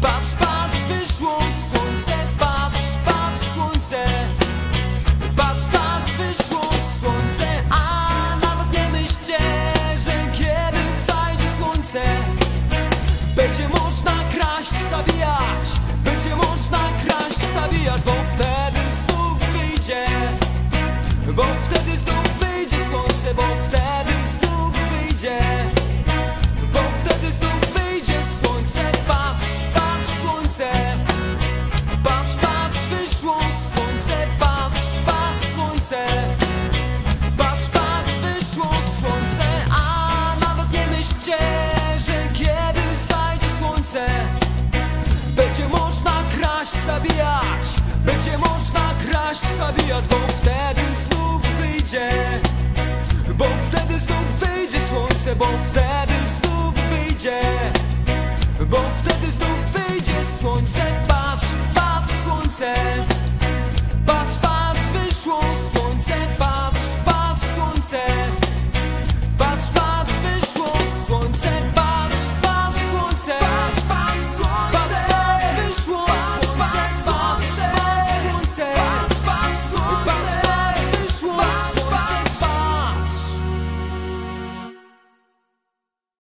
Patrz, patrz, wyszło słońce Patrz, patrz słońce. Patrz, patrz, wyszło słońce A nawet nie myślcie, że kiedy zajdzie słońce Będzie można kraść, zabijać. Będzie można kraść, zabijać Bo wtedy znów wyjdzie. Bo wtedy znów wyjdzie słońce Bo wtedy zabijać. Będzie można kraść, zabijać Bo wtedy znów wyjdzie. Bo wtedy znów wyjdzie słońce Bo wtedy znów wyjdzie. Bo wtedy znów wyjdzie słońce. Patrz, patrz słońce. Patrz, patrz, wyszło słońce. Patrz, patrz słońce